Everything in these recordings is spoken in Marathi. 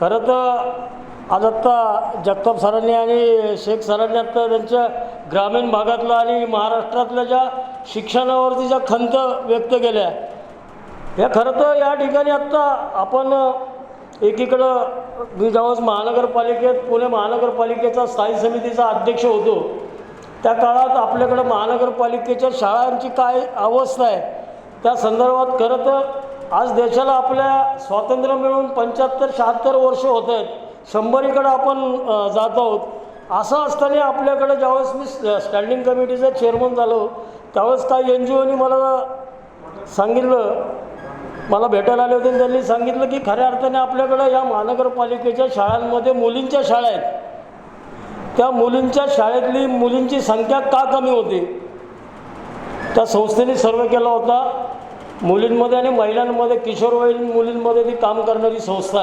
खरं तर आज आत्ता जगताप सरांनी आणि शेख सरांनी आत्ता त्यांच्या ग्रामीण भागातलं आणि महाराष्ट्रातल्या ज्या शिक्षणावरती ज्या खंत व्यक्त केल्या या खरं तर या ठिकाणी आत्ता आपण एकीकडं मी ज्यावेळेस महानगरपालिकेत पुणे महानगरपालिकेचा स्थायी समितीचा अध्यक्ष होतो त्या काळात आपल्याकडं महानगरपालिकेच्या शाळांची काय अवस्था आहे त्या संदर्भात खरं तर आज देशाला आपल्या स्वातंत्र्य मिळून पंच्याहत्तर शहात्तर वर्ष होत आहेत. शंभरीकडं आपण जात आहोत. असं असताना आपल्याकडे ज्यावेळेस मी स्टँडिंग कमिटीचा चेअरमन झालो त्यावेळेस काही एन जी ओनी मला सांगितलं मला भेटायला आले होते त्यांनी सांगितलं की खऱ्या अर्थाने आपल्याकडं या महानगरपालिकेच्या शाळांमध्ये मुलींच्या शाळा आहेत. त्या मुलींच्या शाळेतली मुलींची संख्या का कमी होती? त्या संस्थेने सर्वे केला होता. मुलींमध्ये आणि महिलांमध्ये किशोरवयीन मुलींमध्ये ती काम करणारी संस्था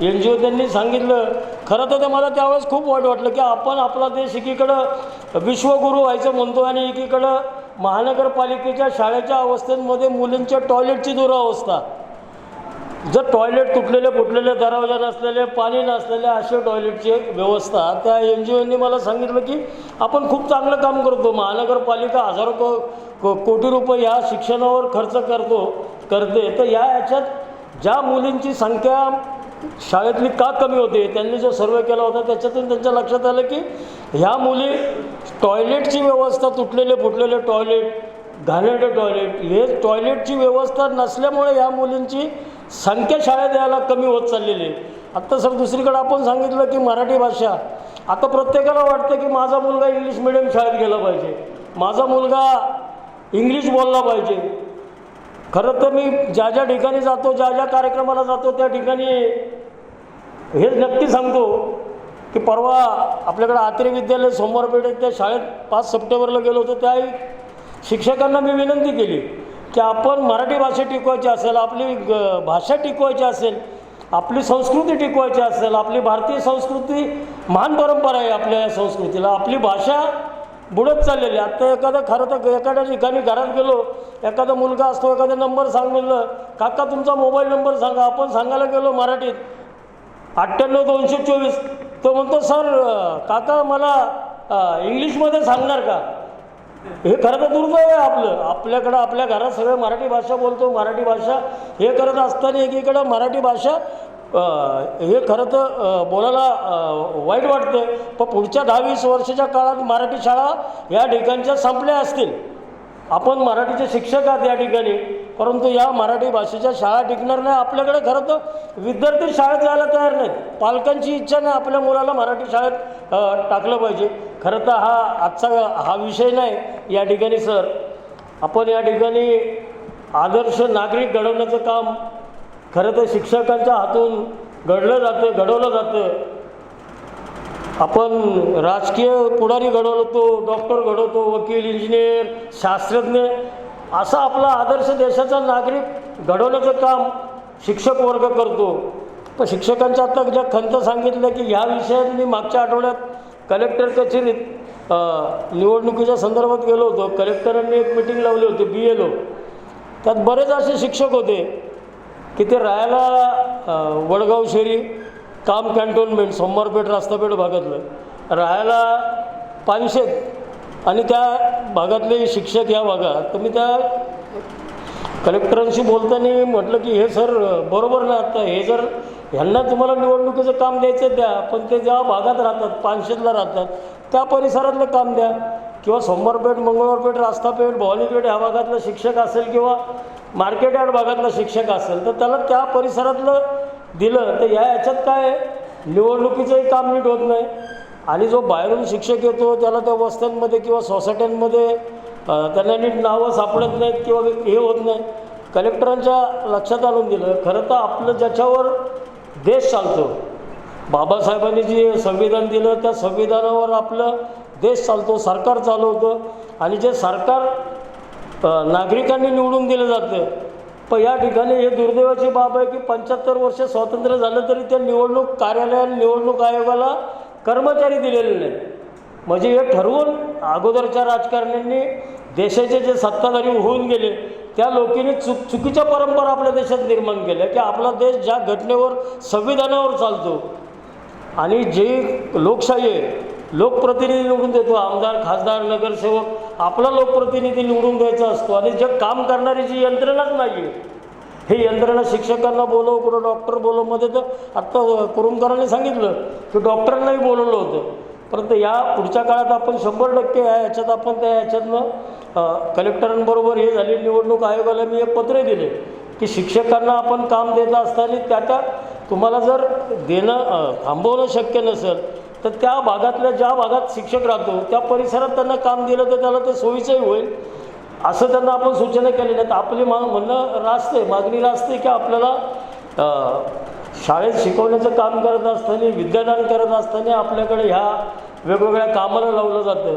एन जी ओ त्यांनी सांगितलं. खरं तर ते मला त्यावेळेस खूप वाईट वाटलं की आपण आपला देश एकीकडं विश्वगुरू व्हायचं म्हणतो आणि एकीकडं महानगरपालिकेच्या शाळेच्या अवस्थेमध्ये मुलींच्या टॉयलेटची दुरावस्था. जर टॉयलेट तुटलेले फुटलेले दरवाजा नसलेले पाणी नसलेले असे टॉयलेटची व्यवस्था त्या एन जी ओनी मला सांगितलं की आपण खूप चांगलं काम करतो. महानगरपालिका हजारो को कोटी रुपये ह्या शिक्षणावर खर्च करतो करते. तर या याच्यात ज्या मुलींची संख्या शाळेतली का कमी होते त्यांनी जो सर्वे केला होता त्याच्यातून त्यांच्या लक्षात आलं की ह्या मुली टॉयलेटची व्यवस्था तुटलेले फुटलेले टॉयलेट घाणेरडे टॉयलेट हे टॉयलेटची व्यवस्था नसल्यामुळे या मुलींची संख्या शाळेत यायला कमी होत चाललेली आहे. आत्ता सर दुसरीकडे आपण सांगितलं की मराठी भाषा आता प्रत्येकाला वाटतं की माझा मुलगा इंग्लिश मिडियम शाळेत गेला पाहिजे. माझा मुलगा इंग्लिश बोलला पाहिजे. खरं तर मी ज्या ज्या ठिकाणी जातो ज्या ज्या कार्यक्रमाला जातो त्या ठिकाणी हे नक्की सांगतो की परवा आपल्याकडे आत्रे विद्यालय सोमवारपेठेत त्या शाळेत पाच सप्टेंबरला गेलो होतो. त्याही शिक्षकांना मी विनंती केली की आपण मराठी भाषा टिकवायची असेल आपली ग- भाषा टिकवायची असेल आपली संस्कृती टिकवायची असेल आपली भारतीय संस्कृती महान परंपरा आहे आपल्या या संस्कृतीला. आपली भाषा बुडत चाललेली. आत्ता एखादं खरं तर एखाद्या ठिकाणी घरात गेलो एखादा मुलगा असतो एखादा नंबर सांग काका तुमचा मोबाईल नंबर सांगा आपण सांगायला गेलो मराठीत. अठ्ठ्याण्णव दोनशे चोवीस. तो म्हणतो सर काका मला इंग्लिशमध्ये सांगणार का? हे खरं तर दुर्दैव आहे आपलं. आपल्याकडं आपल्या घरात सगळे मराठी भाषा बोलतो मराठी भाषा हे करत असताना एकीकडं मराठी भाषा हे खरं तर बोलायला वाईट वाटतं पण पुढच्या दहा वीस वर्षाच्या काळात मराठी शाळा या ठिकाणच्या संपल्या असतील. आपण मराठीचे शिक्षक आहात या ठिकाणी. परंतु या मराठी भाषेच्या शाळा टिकणार नाही. आपल्याकडे खरं तर विद्यार्थी शाळेत जायला तयार नाहीत. पालकांची इच्छा नाही आपल्या मुलाला मराठी शाळेत टाकलं पाहिजे. खरं तर हा आजचा हा विषय नाही या ठिकाणी सर. आपण या ठिकाणी आदर्श नागरिक घडवण्याचं काम खरं तर शिक्षकांच्या हातून घडलं जातं घडवलं जातं आपण राजकीय पुढारी घडवतो डॉक्टर घडवतो वकील इंजिनियर शास्त्रज्ञ असा आपला आदर्श देशाचा नागरिक घडवण्याचं काम शिक्षक वर्ग करतो. पण शिक्षकांच्या आता ज्या खंत सांगितलं की ह्या विषयात मी मागच्या आठवड्यात कलेक्टर कचेरीत निवडणुकीच्या संदर्भात गेलो होतो. कलेक्टरांनी एक मिटिंग लावली होती बी एल ओ. त्यात बरेच असे शिक्षक होते. की ते राहायला वडगाव शेरी काम कॅन्टोनमेंट सोमवारपेठ रास्तापेठ भागातलं. राहायला पानशेत आणि त्या भागातले शिक्षक या भागात. तर मी त्या कलेक्टरांशी बोलताना म्हटलं की हे सर बरोबर ना आता हे जर ह्यांना तुम्हाला निवडणुकीचं काम द्यायचं द्या पण ते ज्या भागात राहतात पानशेतला राहतात त्या परिसरातलं काम द्या. किंवा सोमवारपेठ मंगळवारपेठ रास्तापेठ भवानीपेठ ह्या भागातलं शिक्षक असेल किंवा मार्केट यार्ड भागातलं शिक्षक असेल तर त्याला त्या परिसरातलं दिलं तर या याच्यात काय निवडणुकीचंही काम नीट होत नाही. आणि जो बाहेरून शिक्षक येतो त्याला त्या वस्त्यांमध्ये किंवा सोसायट्यांमध्ये त्यांना नीट नावं सापडत नाहीत किंवा हे होत नाही. कलेक्टरांच्या लक्षात आणून दिलं खरं तर आपलं ज्याच्यावर देश चालतो. बाबासाहेबांनी जे संविधान दिलं त्या संविधानावर आपलं देश चालतो सरकार चालवतं. आणि जे सरकार नागरिकांनी निवडून दिलं जातं. पण या ठिकाणी हे दुर्दैवाची बाब आहे की पंच्याहत्तर वर्ष स्वातंत्र्य झालं तरी त्या निवडणूक कार्यालयाला निवडणूक आयोगाला कर्मचारी दिलेले नाहीत. म्हणजे हे ठरवून अगोदरच्या राजकारण्यांनी देशाचे जे सत्ताधारी होऊन गेले त्या लोकांनी चुक चुकीच्या परंपरा आपल्या देशात निर्माण केल्या की आपला देश ज्या घटनेवर संविधानावर चालतो. आणि जे लोकशाही आहे लोकप्रतिनिधी निवडून देतो आमदार खासदार नगरसेवक आपला लोकप्रतिनिधी निवडून द्यायचा असतो. आणि जे काम करणारी जी यंत्रणाच नाही आहे हे यंत्रणा शिक्षकांना बोलव कुठं डॉक्टर बोलवमध्ये तर आत्ता कुरुमकरांनी सांगितलं की डॉक्टरांनाही बोलवलं होतं. परंतु या पुढच्या काळात आपण शंभर टक्के या याच्यात आपण त्या याच्यातनं कलेक्टरांबरोबर हे झाली निवडणूक आयोगाला मी एक पत्र दिले की शिक्षकांना आपण काम देत असताना त्या त्या तुम्हाला जर देणं थांबवणं शक्य नसेल तर त्या भागातल्या ज्या भागात शिक्षक राहतो त्या परिसरात त्यांना काम दिलं तर त्याला ते सोयीचंही होईल असं त्यांना आपण सूचना केलेल्या आहेत. आपली मा म्हणणं रास्ते मागणी रास्ते की आपल्याला शाळेत शिकवण्याचं काम करत असताना विद्यादान करत असताना आपल्याकडे ह्या वेगवेगळ्या कामाला लावलं जातं.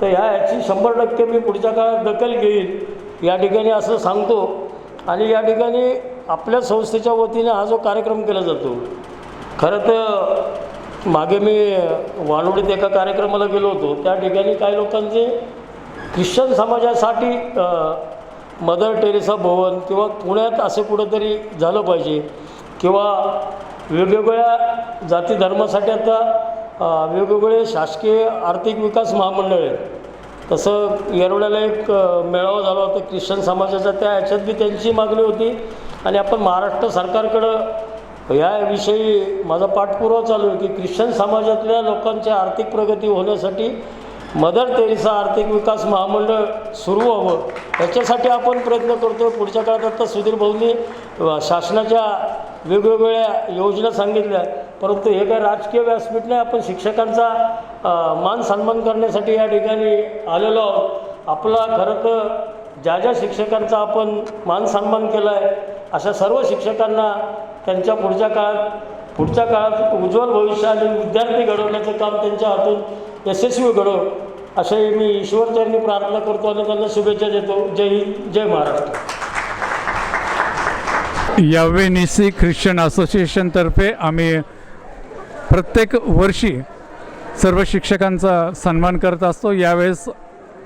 तर ह्या ह्याची शंभर टक्के मी पुढच्या काळात दखल घेईन. या ठिकाणी असं सांगतो. आणि या ठिकाणी आपल्या संस्थेच्या वतीने हा जो कार्यक्रम केला जातो खरं तर मागे मी वानवडीत एका कार्यक्रमाला गेलो होतो. त्या ठिकाणी काही लोकांचे ख्रिश्चन समाजासाठी मदर टेरेसा भवन किंवा पुण्यात असं कुठंतरी झालं पाहिजे किंवा वेगवेगळ्या जाती धर्मासाठी आता वेगवेगळे शासकीय आर्थिक विकास महामंडळ आहेत. तसं येरवड्याला एक मेळावा झाला होता ख्रिश्चन समाजाचा. त्या ह्याच्यात बी त्यांची मागणी होती. आणि आपण महाराष्ट्र सरकारकडं याविषयी माझा पाठपुरावा चालू आहे की ख्रिश्चन समाजातल्या लोकांची आर्थिक प्रगती होण्यासाठी मदर तेरेसा आर्थिक विकास महामंडळ सुरू व्हावं याच्यासाठी आपण प्रयत्न करतो पुढच्या काळात आता सुधीर भाऊंनी शासनाच्या वेगवेगळ्या योजना सांगितल्या. परंतु हे काय राजकीय व्यासपीठ नाही. आपण शिक्षकांचा मान सन्मान करण्यासाठी या ठिकाणी आलेलो आहोत. आपला खरं तर ज्या ज्या शिक्षकांचा आपण मान सन्मान केला आहे अशा सर्व शिक्षकांना त्यांच्या पुढच्या काळात पुढच्या काळात उज्ज्वल भविष्य आणि विद्यार्थी घडवण्याचं काम त्यांच्या हातून यशस्वी घडव अशाही मी ईश्वरचरणी प्रार्थना करतो आणि त्यांना शुभेच्छा देतो. Jai Hind Jai Maharashtra. Yahweh Nissi Christian असोसिएशनतर्फे आम्ही प्रत्येक वर्षी सर्व शिक्षकांचा सन्मान करत असतो. यावेळेस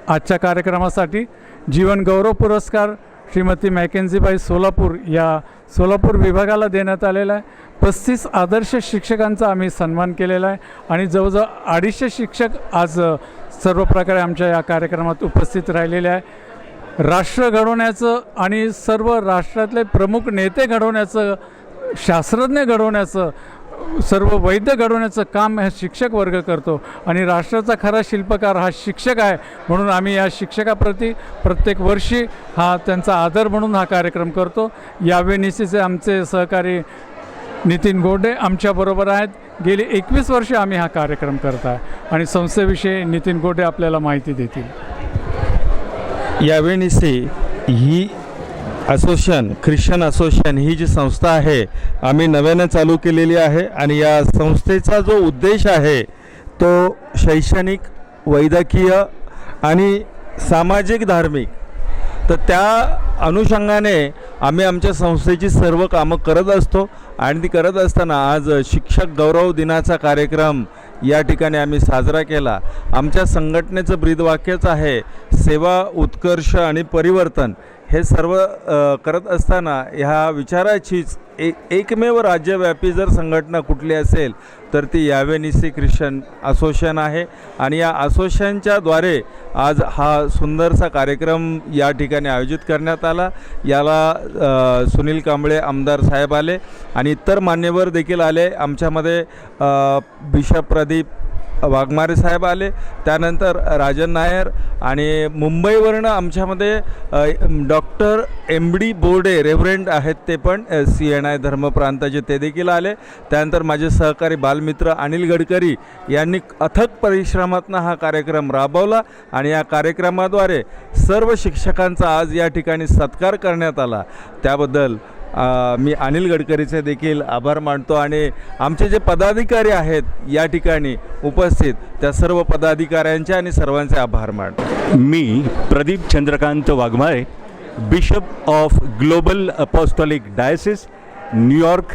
आजच्या कार्यक्रमासाठी जीवन गौरव पुरस्कार श्रीमती मॅकेन्झीबाई सोलापूर या सोलापूर विभागाला देण्यात आलेला आहे. पस्तीस आदर्श शिक्षकांचा आम्ही सन्मान केलेला आहे आणि जवळजवळ अडीचशे शिक्षक आज सर्व प्रकारे आमच्या या कार्यक्रमात उपस्थित राहिलेले आहे राष्ट्र घडवण्याचं आणि सर्व राष्ट्रातले प्रमुख नेते घडवण्याचं शास्त्रज्ञ घडवण्याचं सर्व वैद्य घडवण्याचं काम हा शिक्षक वर्ग करतो आणि राष्ट्राचा खरा शिल्पकार हा शिक्षक आहे म्हणून आम्ही या शिक्षकाप्रती प्रत्येक वर्षी हा त्यांचा आदर म्हणून हा कार्यक्रम करतो. यावेनिसीचे आमचे सहकारी नितीन गोडे आमच्याबरोबर आहेत. गेली एकवीस वर्षे आम्ही हा कार्यक्रम करत आहे आणि संस्थेविषयी नितीन गोडे आपल्याला माहिती देतील. यावेनिसी ही असोसिएशन ख्रिश्चन असोसिएशन ही जी संस्था आहे आम्ही नव्यानं चालू केलेली आहे आणि या संस्थेचा जो उद्देश आहे तो शैक्षणिक वैद्यकीय आणि सामाजिक धार्मिक तर त्या अनुषंगाने आम्ही आमच्या संस्थेची सर्व कामं करत असतो आणि ती करत असताना आज शिक्षक गौरव दिनाचा कार्यक्रम या ठिकाणी आम्ही साजरा केला. आमच्या संघटनेचं ब्रीदवाक्यच आहे सेवा उत्कर्ष आणि परिवर्तन. हे सर्व करत असताना ह्या विचाराचीच एक एकमेव राज्यव्यापी जर संघटना कुठली असेल तर ती यावेनिसी ख्रिश्चन असोसिएशन आहे. आणि या असोसिएशनच्याद्वारे आज हा सुंदरसा कार्यक्रम या ठिकाणी आयोजित करण्यात आला. याला सुनील कांबळे आमदार साहेब आले आणि इतर मान्यवर देखील आले. आमच्यामध्ये बिशप प्रदीप वाघमारे साहेब आले. त्यानंतर राजन नायर आणि मुंबईवरनं आमच्यामध्ये doctor M D Borde reverend आहेत ते पण सी एन आय धर्मप्रांताचे ते देखील आले. त्यानंतर माझे सहकारी बालमित्र अनिल गडकरी यांनी अथक परिश्रमातून हा कार्यक्रम राबवला आणि या कार्यक्रमाद्वारे सर्व शिक्षकांचा आज या ठिकाणी सत्कार करण्यात आला. त्याबद्दल मी अनिल गडकरीचे देखील आभार मानतो आणि आमचे जे पदाधिकारी आहेत या ठिकाणी उपस्थित त्या सर्व पदाधिकाऱ्यांचे आणि सर्वांचे आभार मानतो. मी Pradeep Chandrakant Waghmare bishop of global apostolic diocese New York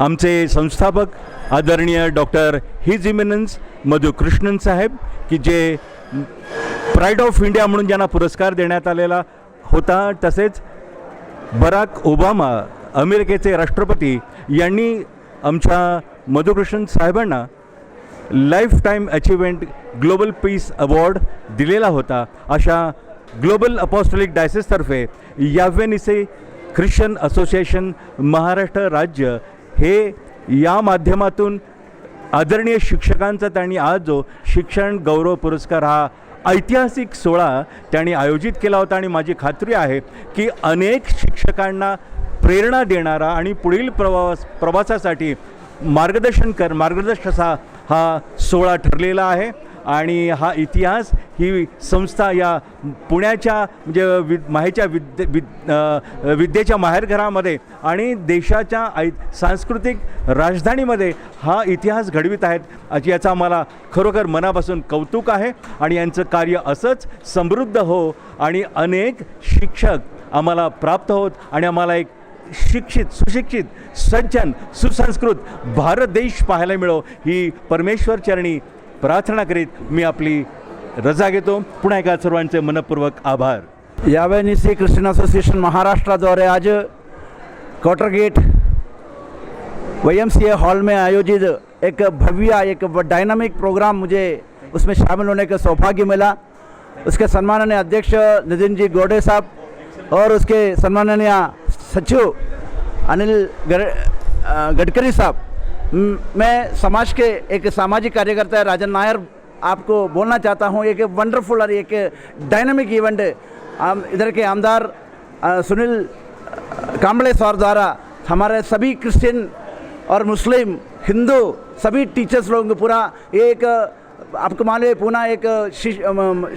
आमचे संस्थापक आदरणीय doctor his eminence Madhu Krishnan साहेब की जे प्राईड ऑफ इंडिया म्हणून ज्यांना पुरस्कार देण्यात आलेला होता तसेच बराक ओबामा अमेरिकेचे राष्ट्रपती यांनी आमच्या मधुकृष्ण साहेबांना life time achievement global peace award दिलेला होता. अशा global apostolic डायसेसतर्फे Yahweh Nissi Christian association Maharashtra राज्य हे या माध्यमातून आदरणीय शिक्षकांचा त्यांनी आज जो शिक्षण गौरव पुरस्कार हा ऐतिहासिक सोहळा त्यांनी आयोजित केला होता आणि माझी खात्री आहे की अनेक शिक्षकांना प्रेरणा देणारा आणि पुढील प्रवास प्रवासासाठी मार्गदर्शन कर मार्गदर्शक असा हा सोहळा ठरलेला आहे. आणि हा इतिहास ही संस्था या पुण्याच्या म्हणजे वि माहेच्या विद्ये विद विद्येच्या माहेरघरामध्ये आणि देशाच्या ऐ सांस्कृतिक राजधानीमध्ये हा इतिहास घडवित आहेत याचा मला खरोखर मनापासून कौतुक आहे. आणि यांचं कार्य असंच समृद्ध हो आणि अनेक शिक्षक आम्हाला प्राप्त होत आणि आम्हाला एक शिक्षित सुशिक्षित सज्जन सुसंस्कृत भारत देश पाहायला मिळो ही परमेश्वर चरणी प्रार्थना करीत मी आपली रजा घेतो. पुन्हा एका सर्वांचे मनपूर्वक आभार. यावेळी श्री क्रिश्चन असोसिएशन महाराष्ट्राद्वारे आज quarter gate Y M C A hall में आयोजित एक भव्य एक डायनामिक प्रोग्राम मुझे उसमें शामिल होने का सौभाग्य मिला। उसके सम्माननीय अध्यक्ष नितिन जी गोडे साहब और उसके सम्माननीय सचिव अनिल गडकरी साहब। म- समाज के एक सामाजिक कार्यकर्ता राजन नायर आपको बोलना चाहता हूँ एक वंडरफुल और एक डायनामिक इवेंट इधर के आमदार सुनील कांबळे सर द्वारा हमारे सभी क्रिश्चियन और मुस्लिम हिंदू सभी टीचर्स लोगों पूरा एक आपको मालूम है पूना एक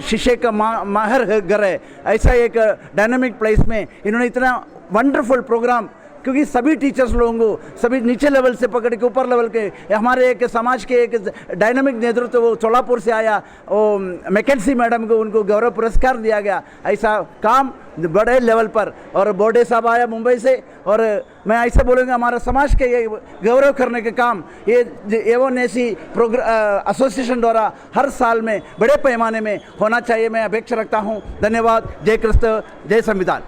शीशे का मा, माहर घर है। ऐसा एक डायनामिक प्लेस में इन्होंने इतना वंडरफुल प्रोग्राम क्योंकि सभी टीचर्स लोगों को, सभी नीचे लेवल से पकड़ के ऊपर लेवल के हमारे एक समाज के एक डायनामिक नेतृत्व, वो सोलापुर से आया, वो मैकेंसी मैडम को, उनको गौरव पुरस्कार दिया गया, ऐसा काम बड़े लेवल पर, और बोर्डे साहब आया मुंबई से, और मैं ऐसे बोलूँगा, हमारा समाज के ये गौरव करने के काम, ये एवं ऐसी एसोसिएशन द्वारा हर साल में, बड़े पैमाने में होना चाहिए, मैं अपेक्षा रखता हूँ। धन्यवाद। जय क्रिस्त। जय संविधान।